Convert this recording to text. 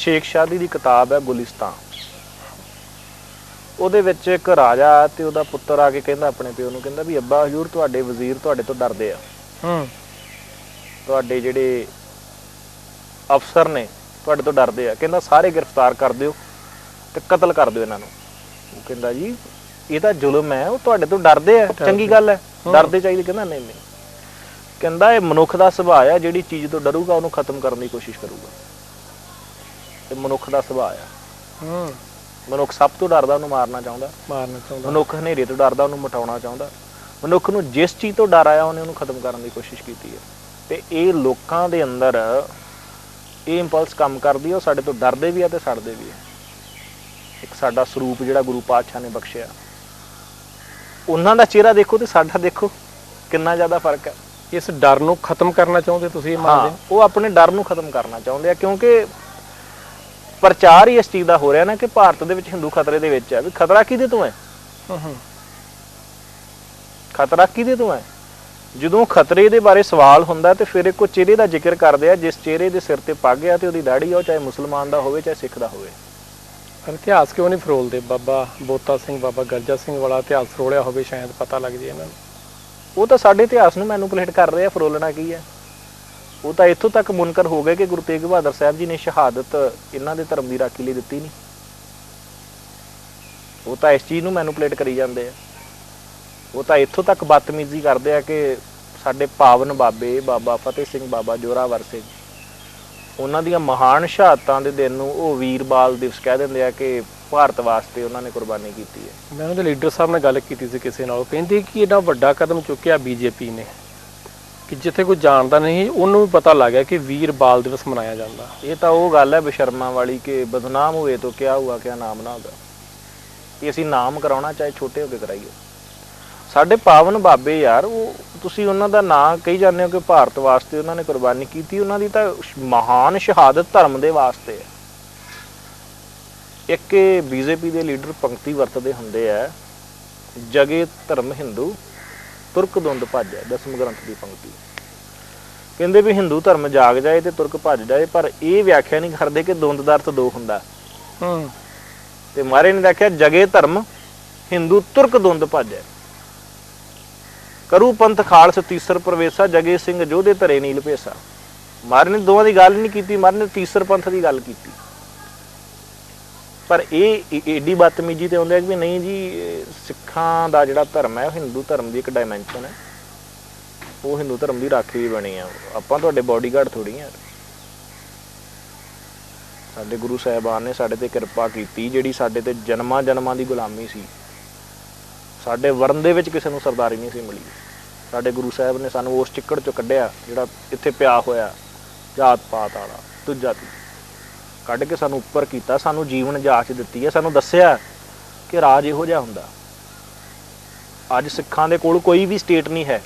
ਸ਼ੇਖ ਸ਼ਾਦੀ ਦੀ ਕਿਤਾਬ ਹੈ ਗੁਲਿਸਤਾਨ। ਉਹਦੇ ਵਿੱਚ ਇੱਕ ਰਾਜਾ ਤੇ ਉਹਦਾ ਪੁੱਤਰ ਆ ਕੇ ਕਹਿੰਦਾ ਆਪਣੇ ਪਿਓ ਨੂੰ ਕਹਿੰਦਾ ਵੀ ਅੱਬਾ ਹਜੂਰ ਤੁਹਾਡੇ ਵਜ਼ੀਰ ਤੁਹਾਡੇ ਤੋਂ ਡਰਦੇ ਆ। ਹੂੰ। ਤੁਹਾਡੇ ਜਿਹੜੇ ਅਫਸਰ ਨੇ ਤੁਹਾਡੇ ਤੋਂ ਡਰਦੇ ਆ। ਕਹਿੰਦਾ ਸਾਰੇ ਗ੍ਰਿਫਤਾਰ ਕਰ ਦਿਓ ਤੇ ਕਤਲ ਕਰ ਦਿਓ ਇਹਨਾਂ ਨੂੰ। ਉਹ ਕਹਿੰਦਾ ਜੀ ਇਹ ਤਾਂ ਜ਼ੁਲਮ ਹੈ ਉਹ ਤੁਹਾਡੇ ਤੋਂ ਡਰਦੇ ਆ। ਚੰਗੀ ਗੱਲ ਹੈ ਡਰਦੇ ਚਾਹੀਦੇ ਕਹਿੰਦਾ ਨਹੀਂ ਨਹੀਂ। ਕਹਿੰਦਾ ਇਹ ਮਨੁੱਖ ਦਾ ਸੁਭਾਅ ਆ ਜਿਹੜੀ ਚੀਜ਼ ਤੋਂ ਡਰੂਗਾ ਉਹਨੂੰ ਖਤਮ ਕਰਨ ਦੀ ਕੋਸ਼ਿਸ਼ ਕਰੂਗਾ। ਇਹ ਮਨੁੱਖ ਦਾ ਸੁਭਾਅ ਆ। ਹੂੰ। ਮਨੁੱਖ ਸਭ ਤੋਂ ਡਰਦਾ ਉਹਨੂੰ ਮਾਰਨਾ ਚਾਹੁੰਦਾ। ਮਾਰਨਾ ਚਾਹੁੰਦਾ। ਮਨੁੱਖ ਹਨੇਰੇ ਤੋਂ ਡਰਦਾ ਉਹਨੂੰ ਮਟਾਉਣਾ ਚਾਹੁੰਦਾ। ਮਨੁੱਖ ਨੂੰ ਜਿਸ ਚੀਜ਼ ਤੋਂ ਡਰ ਆਇਆ ਉਹਨੇ ਉਹਨੂੰ ਖਤਮ ਕਰਨ ਦੀ ਕੋਸ਼ਿਸ਼ ਕੀਤੀ ਹੈ ਤੇ ਇਹ ਲੋਕਾਂ ਦੇ ਅੰਦਰ ਇਹ ਇੰਪਲਸ ਕੰਮ ਕਰਦੀ ਹੈ ਉਹ ਸਾਡੇ ਤੋਂ ਡਰਦੇ ਵੀ ਆ ਤੇ ਸੜਦੇ ਵੀ ਆ। ਇੱਕ ਸਾਡਾ ਸਰੂਪ ਜਿਹੜਾ ਗੁਰੂ ਪਾਤਸ਼ਾਹ ਨੇ ਬਖਸ਼ਿਆ। ਉਹਨਾਂ ਦਾ ਚਿਹਰਾ ਦੇਖੋ ਤੇ ਸਾਡਾ ਦੇਖੋ ਕਿੰਨਾ ਜ਼ਿਆਦਾ ਫ਼ਰਕ ਹੈ ਇਸ ਡਰ ਨੂੰ ਖਤਮ ਕਰਨਾ ਚਾਹੁੰਦੇ ਤੁਸੀਂ ਇਹ ਹਾਂ ਮੰਨਦੇ ਉਹ ਆਪਣੇ ਡਰ ਨੂੰ ਖਤਮ ਕਰਨਾ ਚਾਹੁੰਦੇ ਆ ਕਿਉਂਕਿ ਪ੍ਰਚਾਰ ਹੀ ਇਸ ਚੀਜ਼ ਦਾ ਹੋ ਰਿਹਾ ਨਾ ਕਿ ਭਾਰਤ ਦੇ ਵਿੱਚ ਹਿੰਦੂ ਖਤਰੇ ਦੇ ਵਿੱਚ ਹੈ ਵੀ ਖਤਰਾ ਕਿਹਦੇ ਤੋਂ ਹੈ? ਖਤਰਾ ਕਿਹਦੇ ਤੋਂ ਹੈ? ਜਦੋਂ ਖਤਰੇ ਦੇ ਬਾਰੇ ਸਵਾਲ ਹੁੰਦਾ ਤੇ ਫਿਰ ਇੱਕੋ ਚਿਹਰੇ ਦਾ ਜ਼ਿਕਰ ਕਰਦੇ ਆ ਜਿਸ ਚਿਹਰੇ ਦੇ ਸਿਰ ਤੇ ਪੱਗ ਆ ਤੇ ਉਹਦੀ ਦਾੜੀ ਆ ਚਾਹੇ ਮੁਸਲਮਾਨ ਦਾ ਹੋਵੇ ਚਾਹੇ ਸਿੱਖ ਦਾ ਹੋਵੇ। ਪਰ ਇਤਿਹਾਸ ਕਿਉਂ ਨਹੀਂ ਫਰੋਲਦੇ? ਬਾਬਾ ਬੋਤਾ ਸਿੰਘ ਬਾਬਾ ਗਰਜਾ ਸਿੰਘ ਵਾਲਾ ਇਤਿਹਾਸ ਫਰੋਲਿਆ ਹੋਵੇ ਸ਼ਾਇਦ ਪਤਾ ਲੱਗ ਜੇ ਇਹਨਾਂ ਨੂੰ। ਉਹ ਤਾਂ ਸਾਡੇ ਇਤਿਹਾਸ ਨੂੰ ਮੈਨੂਪੂਲੇਟ ਕਰ ਰਹੇ ਆ ਫਰੋਲਣਾ ਕੀ ਹੈ? ਉਹ ਤਾਂ ਇੱਥੋਂ ਤੱਕ ਮੁਨਕਰ ਹੋ ਗਏ ਕਿ ਗੁਰੂ ਤੇਗ ਬਹਾਦਰ ਸਾਹਿਬ ਜੀ ਨੇ ਸ਼ਹਾਦਤ ਇਹਨਾਂ ਦੇ ਧਰਮ ਦੀ ਰਾਖੀ ਲਈ ਦਿੱਤੀ ਨਹੀਂ। ਉਹ ਤਾਂ ਇਸ ਚੀਜ਼ ਨੂੰ ਮੈਨੂਪੂਲੇਟ ਕਰੀ ਜਾਂਦੇ ਆ। ਉਹ ਤਾਂ ਇੱਥੋਂ ਤੱਕ ਬਦਤਮੀਜ਼ੀ ਕਰਦੇ ਆ ਕਿ ਸਾਡੇ ਪਾਵਨ ਬਾਬੇ ਬਾਬਾ ਫਤਿਹ ਸਿੰਘ, ਬਾਬਾ ਜੋਰਾਵਰ ਸਿੰਘ, ਉਹਨਾਂ ਦੀਆਂ ਮਹਾਨ ਸ਼ਹਾਦਤਾਂ ਦੇ ਦਿਨ ਨੂੰ ਉਹ ਵੀਰ ਬਾਲ ਦਿਵਸ ਕਹਿ ਦਿੰਦੇ ਆ ਕਿ ਭਾਰਤ ਵਾਸਤੇ ਉਹਨਾਂ ਨੇ ਕੁਰਬਾਨੀ ਕੀਤੀ ਹੈ। ਮੈਂ ਉਹਨਾਂ ਦੇ ਲੀਡਰ ਸਾਹਿਬ ਨਾਲ ਗੱਲ ਕੀਤੀ ਸੀ ਕਿਸੇ ਨਾਲ। ਉਹ ਕਹਿੰਦੇ ਕਿ ਇਹਦਾ ਵੱਡਾ ਕਦਮ ਚੁੱਕਿਆ ਬੀਜੇਪੀ ਨੇ। ਕਿ ਜਿੱਥੇ ਕੋਈ ਜਾਣਦਾ ਨਹੀਂ, ਉਹਨੂੰ ਵੀ ਪਤਾ ਲੱਗ ਗਿਆ ਕਿ ਵੀਰ ਬਾਲ ਦਿਵਸ ਮਨਾਇਆ ਜਾਂਦਾ। ਇਹ ਤਾਂ ਉਹ ਗੱਲ ਹੈ ਬਸ਼ਰਮਾ ਵਾਲੀ ਕਿ ਬਦਨਾਮ ਹੋਏ ਤਾਂ ਕਿਆ ਹੁਆ ਕਿਆ ਨਾਮ ਨਾ ਹੋਗਾ ਕਿ ਅਸੀਂ ਨਾਮ ਕਰਾਉਣਾ, ਚਾਹੇ ਛੋਟੇ ਹੋ ਕੇ ਕਰਾਈਏ। ਸਾਡੇ ਪਾਵਨ ਬਾਬੇ ਯਾਰ, ਉਹ ਤੁਸੀਂ ਉਹਨਾਂ ਦਾ ਨਾਂ ਕਹੀ ਜਾਂਦੇ ਹੋ ਕਿ ਭਾਰਤ ਵਾਸਤੇ ਉਹਨਾਂ ਨੇ ਕੁਰਬਾਨੀ ਕੀਤੀ, ਉਹਨਾਂ ਦੀ ਤਾਂ ਮਹਾਨ ਸ਼ਹਾਦਤ ਧਰਮ ਦੇ ਵਾਸਤੇ ਹੈ। ਇੱਕ ਬੀਜੇਪੀ ਦੇ ਲੀਡਰ ਪੰਕਤੀ ਵਰਤਦੇ ਹੁੰਦੇ ਆ, ਜਗੇ ਧਰਮ ਹਿੰਦੂ ਤੁਰਕ ਦੁੰਦ ਭੱਜੈ ਦਸਮ ਗ੍ਰੰਥ ਦੀ ਪੰਕਤੀ। ਕਹਿੰਦੇ ਵੀ ਹਿੰਦੂ ਧਰਮ ਜਾਗ ਜਾਏ ਤੇ ਤੁਰਕ ਭੱਜ ਜਾਏ ਪਰ ਇਹ ਵਿਆਖਿਆ ਨਹੀਂ ਕਰਦੇ ਕਿ ਦੁੰਦ ਦਾ ਅਰਥ ਦੋ ਹੁੰਦਾ। ਹੂੰ। ਤੇ ਮਾਰੇ ਨੇ ਦੇਖਿਆ ਜਗੇ ਧਰਮ ਹਿੰਦੂ ਤੁਰਕ ਦੁੰਦ ਭੱਜੈ ਕਰੂ ਪੰਥ ਖਾਲਸ ਤੀਸਰ ਪ੍ਰਵੇਸ਼ਾ ਜਗੇ ਸਿੰਘ ਜੋਧੇ ਧਰੇ ਨੀਲ ਭੇਸਾ। ਮਾਰੇ ਨੇ ਦੋਵਾਂ ਦੀ ਗੱਲ ਨਹੀਂ ਕੀਤੀ ਮਾਰੇ ਨੇ ਤੀਸਰ ਪੰਥ ਦੀ ਗੱਲ ਕੀਤੀ। ਪਰ ਇਹ ਏਡੀ ਬਦਤਮੀਜੀ ਤੇ ਆਉਂਦੇ ਆ ਕਿ ਨਹੀਂ ਜੀ ਸਿੱਖਾਂ ਦਾ ਜਿਹੜਾ ਧਰਮ ਹੈ ਉਹ ਹਿੰਦੂ ਧਰਮ ਦੀ ਇੱਕ ਡਾਈਮੈਂਸ਼ਨ ਹੈ। ਉਹ ਹਿੰਦੂ ਧਰਮ ਦੀ ਰਾਖੀ ਵੀ ਬਣੀ ਆ। ਆਪਾਂ ਤੁਹਾਡੇ ਬਾਡੀਗਾਰਡ ਥੋੜੀ ਆ। ਸਾਡੇ ਗੁਰੂ ਸਾਹਿਬਾਨ ਨੇ ਸਾਡੇ ਤੇ ਕਿਰਪਾ ਕੀਤੀ, ਜਿਹੜੀ ਸਾਡੇ ਤੇ ਜਨਮਾਂ ਜਨਮਾਂ ਦੀ ਗੁਲਾਮੀ ਸੀ। ਸਾਡੇ ਵਰਨ ਦੇ ਵਿੱਚ ਕਿਸੇ ਨੂੰ ਸਰਦਾਰੀ ਨਹੀਂ ਸੀ ਮਿਲੀ। ਸਾਡੇ ਗੁਰੂ ਸਾਹਿਬ ਨੇ ਸਾਨੂੰ ਉਸ ਚਿੱਕੜ ਚੋਂ ਕੱਢਿਆ, ਜਿਹੜਾ ਇੱਥੇ ਪਿਆ ਹੋਇਆ ਜਾਤ ਪਾਤ ਵਾਲਾ, ਦੂਜਾ ਤੀ ਕੱਢ ਕੇ ਸਾਨੂੰ ਉੱਪਰ ਕੀਤਾ, ਸਾਨੂੰ ਜੀਵਨ ਜਾਚ ਦਿੱਤੀ ਹੈ। ਸਾਨੂੰ ਦੱਸਿਆ ਕਿ ਰਾਜ ਇਹੋ ਜਿਹਾ ਹੁੰਦਾ। ਅੱਜ ਸਿੱਖਾਂ ਦੇ ਕੋਲ ਕੋਈ ਵੀ ਸਟੇਟ ਨਹੀਂ ਹੈ।